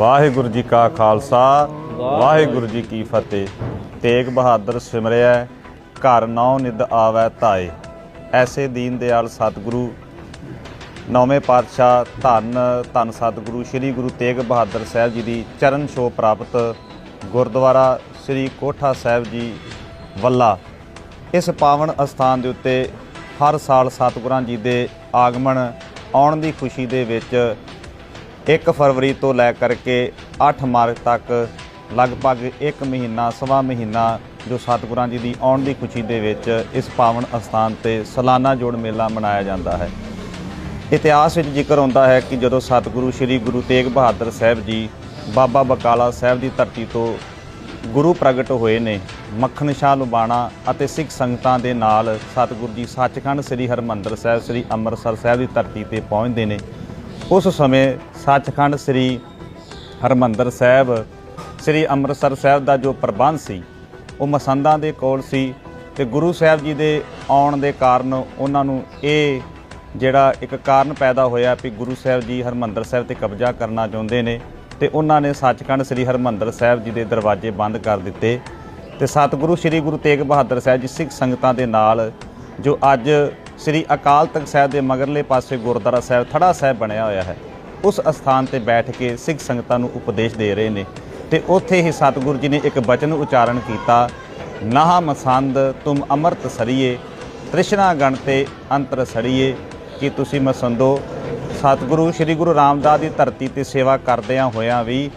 ਵਾਹਿਗੁਰੂ ਜੀ ਕਾ ਖਾਲਸਾ ਵਾਹਿਗੁਰੂ ਜੀ ਕੀ ਫਤਿਹ। ਤੇਗ ਬਹਾਦਰ ਸਿਮਰਿਆ ਘਰ ਨੌ ਨਿਦ ਆਵੈ ਧਾਏ। ਐਸੇ ਦੀਨ ਦਿਆਲ ਸਤਿਗੁਰੂ ਨੌਵੇਂ ਪਾਤਸ਼ਾਹ ਧੰਨ ਧੰਨ ਸਤਿਗੁਰੂ ਸ੍ਰੀ ਗੁਰੂ ਤੇਗ ਬਹਾਦਰ ਸਾਹਿਬ ਜੀ ਦੀ ਚਰਨ ਛੋਹ ਪ੍ਰਾਪਤ ਗੁਰਦੁਆਰਾ ਸ੍ਰੀ ਕੋਠਾ ਸਾਹਿਬ ਜੀ ਵੱਲਾ। ਇਸ ਪਾਵਨ ਅਸਥਾਨ ਦੇ ਉੱਤੇ ਹਰ ਸਾਲ ਸਤਿਗੁਰਾਂ ਜੀ ਦੇ ਆਗਮਨ ਆਉਣ ਦੀ ਖੁਸ਼ੀ ਦੇ ਵਿੱਚ 1 ਫਰਵਰੀ ਤੋਂ ਲੈ ਕਰਕੇ 8 ਮਾਰਚ ਤੱਕ ਲਗਭਗ 1 ਮਹੀਨਾ, ਸਵਾ ਮਹੀਨਾ ਜੋ ਸਤਿਗੁਰਾਂ ਜੀ ਦੀ ਆਉਣ ਦੀ ਖੁਸ਼ੀ ਦੇ ਵਿੱਚ ਇਸ ਪਾਵਨ ਅਸਥਾਨ ਤੇ ਸਾਲਾਨਾ ਜੋੜ ਮੇਲਾ ਮਨਾਇਆ ਜਾਂਦਾ ਹੈ। ਇਤਿਹਾਸ ਵਿੱਚ ਜ਼ਿਕਰ ਹੁੰਦਾ ਹੈ ਕਿ ਜਦੋਂ ਸਤਿਗੁਰੂ ਸ੍ਰੀ ਗੁਰੂ ਤੇਗ ਬਹਾਦਰ ਸਾਹਿਬ ਜੀ ਬਾਬਾ ਬਕਾਲਾ ਸਾਹਿਬ ਦੀ ਧਰਤੀ ਤੋਂ ਗੁਰੂ ਪ੍ਰਗਟ ਹੋਏ ਨੇ, ਮੱਖਣ ਸ਼ਾਹ ਲੁਬਾਣਾ ਅਤੇ ਸਿੱਖ ਸੰਗਤਾਂ ਦੇ ਨਾਲ ਸਤਿਗੁਰੂ ਜੀ ਸੱਚਖੰਡ ਸ੍ਰੀ ਹਰਮੰਦਰ ਸਾਹਿਬ, ਸ੍ਰੀ ਅੰਮ੍ਰਿਤਸਰ ਸਾਹਿਬ ਦੀ ਧਰਤੀ ਤੇ ਪਹੁੰਚਦੇ ਨੇ। ਉਸ ਸਮੇਂ ਸੱਚਖੰਡ ਸ੍ਰੀ ਹਰਮੰਦਰ ਸਾਹਿਬ, ਸ੍ਰੀ ਅੰਮ੍ਰਿਤਸਰ ਸਾਹਿਬ ਦਾ ਜੋ ਪ੍ਰਬੰਧ ਸੀ, ਉਹ ਮਸੰਦਾਂ ਦੇ ਕੋਲ ਸੀ ਤੇ ਗੁਰੂ ਸਾਹਿਬ ਜੀ ਦੇ ਆਉਣ ਦੇ ਕਾਰਨ ਉਹਨਾਂ ਨੂੰ ਇਹ ਜਿਹੜਾ ਇੱਕ ਕਾਰਨ ਪੈਦਾ ਹੋਇਆ ਵੀ ਗੁਰੂ ਸਾਹਿਬ ਜੀ ਹਰਮੰਦਰ ਸਾਹਿਬ ਤੇ ਕਬਜ਼ਾ ਕਰਨਾ ਚਾਹੁੰਦੇ ਨੇ ਤੇ ਉਹਨਾਂ ਨੇ ਸੱਚਖੰਡ ਸ੍ਰੀ ਹਰਮੰਦਰ ਸਾਹਿਬ ਜੀ ਦੇ ਦਰਵਾਜ਼ੇ ਬੰਦ ਕਰ ਦਿੱਤੇ ਤੇ ਸਤਿਗੁਰੂ ਸ੍ਰੀ ਗੁਰੂ ਤੇਗ ਬਹਾਦਰ ਸਾਹਿਬ ਜੀ ਸਿੱਖ ਸੰਗਤਾਂ ਦੇ ਨਾਲ ਜੋ ਅੱਜ ਸ੍ਰੀ ਅਕਾਲ ਤਖਤ ਸਾਹਿਬ ਦੇ ਮਗਰਲੇ ਪਾਸੇ ਗੁਰਦੁਆਰਾ ਸਾਹਿਬ ਥੜਾ ਸਾਹਿਬ ਬਣਿਆ ਹੋਇਆ ਹੈ। ਉਸ ਅਸਥਾਨ ਤੇ ਬੈਠ ਕੇ ਸਿੱਖ ਸੰਗਤਾਂ ਨੂੰ ਉਪਦੇਸ਼ ਦੇ ਰਹੇ ਨੇ ਤੇ ਉੱਥੇ ਹੀ ਸਤਿਗੁਰੂ ਜੀ ਨੇ ਇੱਕ ਬਚਨ ਉਚਾਰਨ ਕੀਤਾ, ਨਾਹ ਮਸੰਦ ਤੁਮ ਅੰਮ੍ਰਿਤ ਸਰੀਏ, ਤ੍ਰਿਸ਼ਨਾ ਗਣ ਤੇ ਅੰਤਰ ਸੜੀਏ, ਕਿ ਤੁਸੀਂ ਮਸੰਦੋ? ਸਤਿਗੁਰੂ, ਸ੍ਰੀ ਗੁਰੂ ਰਾਮਦਾਸ ਦੀ ਧਰਤੀ ਤੇ ਸੇਵਾ ਕਰਦਿਆਂ ਹੋਇਆਂ ਵੀ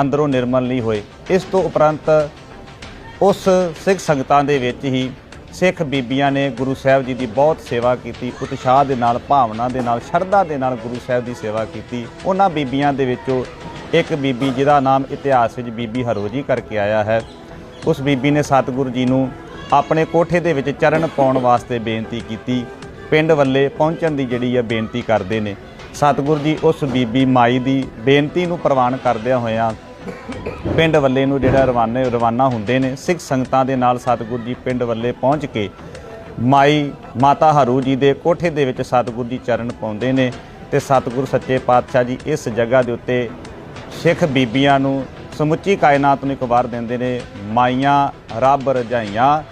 ਅੰਦਰੋਂ ਨਿਰਮਲ ਨਹੀਂ ਹੋਏ। ਇਸ ਤੋਂ ਉਪਰੰਤ ਉਸ ਸਿੱਖ ਸੰਗਤਾਂ ਦੇ ਵਿੱਚ ਹੀ ਸਿੱਖ ਬੀਬੀਆਂ ਨੇ ਗੁਰੂ ਸਾਹਿਬ ਜੀ ਦੀ ਬਹੁਤ ਸੇਵਾ ਕੀਤੀ, ਉਤਸ਼ਾਹ ਦੇ ਨਾਲ, ਭਾਵਨਾ ਦੇ ਨਾਲ, ਸ਼ਰਧਾ ਦੇ ਨਾਲ ਗੁਰੂ ਸਾਹਿਬ ਦੀ ਸੇਵਾ ਕੀਤੀ। ਉਹਨਾਂ ਬੀਬੀਆਂ ਦੇ ਵਿੱਚੋਂ ਇੱਕ ਬੀਬੀ ਜਿਹਦਾ ਨਾਮ ਇਤਿਹਾਸ ਵਿੱਚ ਬੀਬੀ ਹਰੋਜੀ ਕਰਕੇ ਆਇਆ ਹੈ। ਉਸ ਬੀਬੀ ਨੇ ਸਤਿਗੁਰੂ ਜੀ ਨੂੰ ਆਪਣੇ ਕੋਠੇ ਦੇ ਵਿੱਚ ਚਰਨ ਪਾਉਣ ਵਾਸਤੇ ਬੇਨਤੀ ਕੀਤੀ। ਪਿੰਡ ਵੱਲੇ ਪਹੁੰਚਣ ਦੀ ਜਿਹੜੀ ਹੈ ਬੇਨਤੀ ਕਰਦੇ ਨੇ। ਸਤਿਗੁਰੂ ਜੀ ਉਸ ਬੀਬੀ ਮਾਈ ਦੀ ਬੇਨਤੀ ਨੂੰ ਪ੍ਰਵਾਨ ਕਰਦਿਆਂ ਹੋਇਆਂ ਪਿੰਡ ਵੱਲੇ ਨੂੰ ਜਿਹੜਾ ਰਵਾਨੇ ਰਵਾਨਾ ਹੁੰਦੇ ਨੇ, ਸਿੱਖ ਸੰਗਤਾਂ ਦੇ ਨਾਲ ਸਤਿਗੁਰੂ ਜੀ ਪਿੰਡ ਵੱਲੇ ਪਹੁੰਚ ਕੇ ਮਾਈ ਮਾਤਾ ਹਰੂ ਜੀ ਦੇ ਕੋਠੇ ਦੇ ਵਿੱਚ ਸਤਿਗੁਰੂ ਜੀ ਚਰਨ ਪਾਉਂਦੇ ਨੇ ਤੇ ਸਤਿਗੁਰੂ ਸੱਚੇ ਪਾਤਸ਼ਾਹ ਜੀ ਇਸ ਜਗ੍ਹਾ ਦੇ ਉੱਤੇ ਸਿੱਖ ਬੀਬੀਆਂ ਨੂੰ ਸਮੁੱਚੀ ਕਾਇਨਾਤ ਨੂੰ ਇੱਕ ਵਾਰ ਦਿੰਦੇ ਨੇ, ਮਾਈਆਂ, ਰੱਬ ਰਜਾਈਆਂ,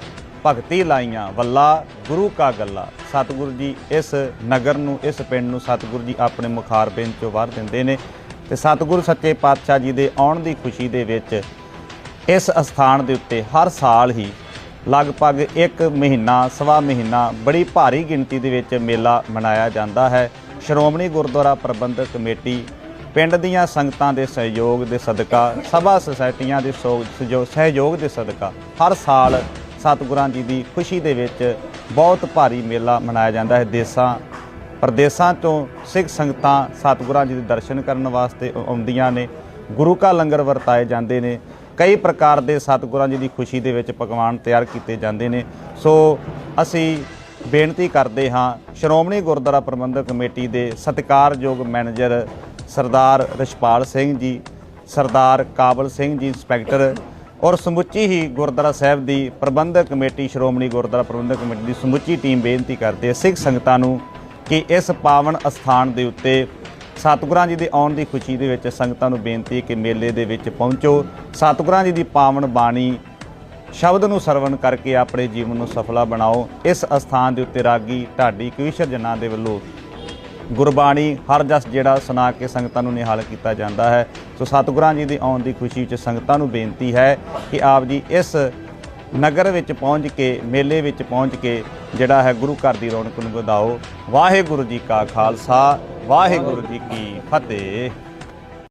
ਭਗਤੀ ਲਾਈਆਂ, ਵੱਲਾ, ਗੁਰੂ ਕਾ ਗੱਲਾ। ਸਤਿਗੁਰੂ ਜੀ ਇਸ ਨਗਰ ਨੂੰ, ਇਸ ਪਿੰਡ ਨੂੰ ਸਤਿਗੁਰੂ ਜੀ ਆਪਣੇ ਮੁਖਾਰ ਬੇਨ ਚੋਂ ਵਾਰ ਦਿੰਦੇ ਨੇ। ਤੇ ਸਤਿਗੁਰੂ ਸੱਚੇ ਪਾਤਸ਼ਾਹ ਜੀ ਦੇ ਆਉਣ ਦੀ ਖੁਸ਼ੀ ਦੇ ਵਿੱਚ ਇਸ ਅਸਥਾਨ ਦੇ ਉੱਤੇ ਹਰ ਸਾਲ ਹੀ ਲਗਭਗ 1 ਮਹੀਨਾ, ਸਵਾ ਮਹੀਨਾ ਬੜੀ ਭਾਰੀ ਗਿਣਤੀ ਦੇ ਵਿੱਚ ਮੇਲਾ ਮਨਾਇਆ ਜਾਂਦਾ ਹੈ। ਸ਼੍ਰੋਮਣੀ ਗੁਰਦੁਆਰਾ ਪ੍ਰਬੰਧਕ ਕਮੇਟੀ, ਪਿੰਡ ਦੀਆਂ ਸੰਗਤਾਂ ਦੇ ਸਹਿਯੋਗ ਦੇ ਸਦਕਾ, ਸਭਾ ਸੁਸਾਇਟੀਆਂ ਦੇ ਸੋ- ਸਹਿਯੋ- ਸਹਿਯੋਗ ਦੇ ਸਦਕਾ ਹਰ ਸਾਲ ਸਤਿਗੁਰਾਂ ਜੀ ਦੀ ਖੁਸ਼ੀ ਦੇ ਵਿੱਚ ਬਹੁਤ ਭਾਰੀ ਮੇਲਾ ਮਨਾਇਆ ਜਾਂਦਾ ਹੈ। ਦੇਸਾਂ ਪ੍ਰਦੇਸਾਂ ਤੋਂ ਸਿੱਖ ਸੰਗਤਾਂ ਸਤਿਗੁਰਾਂ ਜੀ ਦੇ ਦਰਸ਼ਨ ਕਰਨ ਵਾਸਤੇ ਆਉਂਦੀਆਂ ਨੇ। ਗੁਰੂ ਕਾ ਲੰਗਰ ਵਰਤਾਏ ਜਾਂਦੇ ਨੇ। ਕਈ ਪ੍ਰਕਾਰ ਦੇ ਸਤਿਗੁਰਾਂ ਜੀ ਦੀ ਖੁਸ਼ੀ ਦੇ ਵਿੱਚ ਪਕਵਾਨ ਤਿਆਰ ਕੀਤੇ ਜਾਂਦੇ ਨੇ। ਸੋ ਅਸੀਂ ਬੇਨਤੀ ਕਰਦੇ ਹਾਂ, ਸ਼੍ਰੋਮਣੀ ਗੁਰਦੁਆਰਾ ਪ੍ਰਬੰਧਕ ਕਮੇਟੀ ਦੇ ਸਤਿਕਾਰਯੋਗ ਮੈਨੇਜਰ ਸਰਦਾਰ ਰਿਸ਼ਪਾਲ ਸਿੰਘ ਜੀ, ਸਰਦਾਰ ਕਾਬਲ ਸਿੰਘ ਜੀ, ਇੰਸਪੈਕਟਰ ਔਰ ਸਮੁੱਚੀ ਹੀ ਗੁਰਦੁਆਰਾ ਸਾਹਿਬ ਦੀ ਪ੍ਰਬੰਧਕ ਕਮੇਟੀ, ਸ਼੍ਰੋਮਣੀ ਗੁਰਦੁਆਰਾ ਪ੍ਰਬੰਧਕ ਕਮੇਟੀ ਦੀ ਸਮੁੱਚੀ ਟੀਮ ਬੇਨਤੀ ਕਰਦੇ ਸਿੱਖ ਸੰਗਤਾਂ ਨੂੰ ਕਿ ਇਸ ਪਾਵਨ ਅਸਥਾਨ ਦੇ ਉੱਤੇ ਸਤਿਗੁਰਾਂ ਜੀ ਦੇ ਆਉਣ ਦੀ ਖੁਸ਼ੀ ਦੇ ਵਿੱਚ ਸੰਗਤਾਂ ਨੂੰ ਬੇਨਤੀ ਹੈ ਕਿ ਮੇਲੇ ਦੇ ਵਿੱਚ ਪਹੁੰਚੋ। ਸਤਿਗੁਰਾਂ ਜੀ ਦੀ ਪਾਵਨ ਬਾਣੀ ਸ਼ਬਦ ਨੂੰ ਸਰਵਣ ਕਰਕੇ ਆਪਣੇ ਜੀਵਨ ਨੂੰ ਸਫਲਾ ਬਣਾਓ। ਇਸ ਅਸਥਾਨ ਦੇ ਉੱਤੇ ਰਾਗੀ ਢਾਡੀ ਕਵੀਸ਼ਰ ਜਨਾਂ ਦੇ ਵੱਲੋਂ ਗੁਰਬਾਣੀ ਹਰ ਜਸ ਜਿਹੜਾ ਸੁਣਾ ਕੇ ਸੰਗਤਾਂ ਨੂੰ ਨਿਹਾਲ ਕੀਤਾ ਜਾਂਦਾ ਹੈ। ਸੋ ਸਤਿਗੁਰਾਂ ਜੀ ਦੇ ਆਉਣ ਦੀ ਖੁਸ਼ੀ ਵਿੱਚ ਸੰਗਤਾਂ ਨੂੰ ਬੇਨਤੀ ਹੈ ਕਿ ਆਪ ਜੀ ਇਸ ਨਗਰ ਵਿੱਚ ਪਹੁੰਚ ਕੇ, ਮੇਲੇ ਵਿੱਚ ਪਹੁੰਚ ਕੇ ਜਿਹੜਾ ਹੈ ਗੁਰੂ ਘਰ ਦੀ ਰੌਣਕ ਨੂੰ ਵਧਾਓ। ਵਾਹਿਗੁਰੂ ਜੀ ਕਾ ਖਾਲਸਾ, ਵਾਹਿਗੁਰੂ ਜੀ ਕੀ ਫਤਿਹ।